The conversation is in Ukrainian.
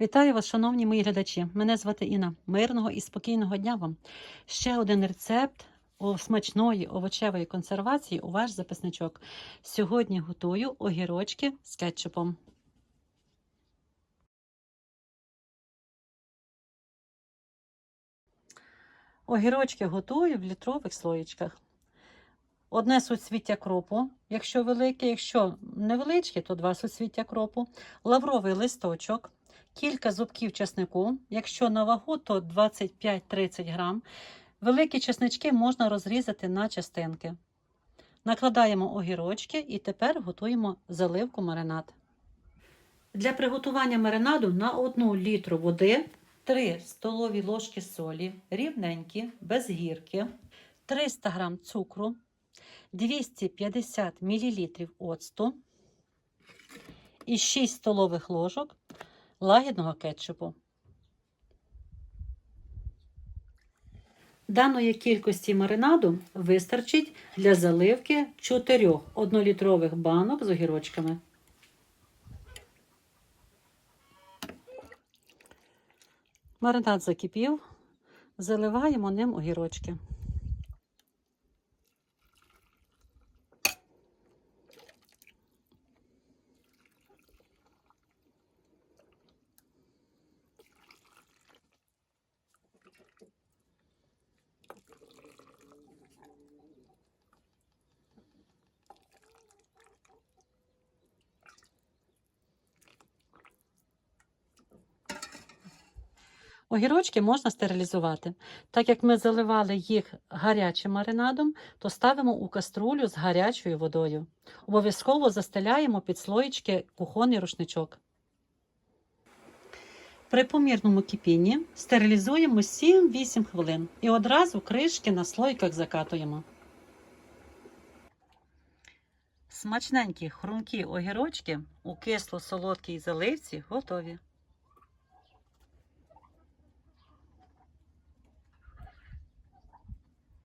Вітаю вас, шановні мої глядачі. Мене звати Інна. Мирного і спокійного дня вам. Ще один рецепт смачної овочевої консервації у ваш записничок. Сьогодні готую огірочки з кетчупом. Огірочки готую в літрових слоєчках. Одне суцвіття кропу, якщо велике, якщо невеличке, то два суцвіття кропу, лавровий листочок, кілька зубків чеснику. Якщо на вагу, то 25-30 грам. Великі чеснички можна розрізати на частинки. Накладаємо огірочки і тепер готуємо заливку маринад. Для приготування маринаду на 1 літру води 3 столові ложки солі, рівненькі, без гірки, 300 грам цукру, 250 мл оцту і 6 столових ложок лагідного кетчупу. Даної кількості маринаду вистачить для заливки 4 однолітрових банок з огірочками. Маринад закипів, заливаємо ним огірочки. Огірочки можна стерилізувати. Так як ми заливали їх гарячим маринадом, то ставимо у каструлю з гарячою водою. Обов'язково застеляємо під слоєчки кухонний рушничок. При помірному кипінні стерилізуємо 7-8 хвилин і одразу кришки на слойках закатуємо. Смачненькі хрумкі огірочки у кисло-солодкій заливці готові.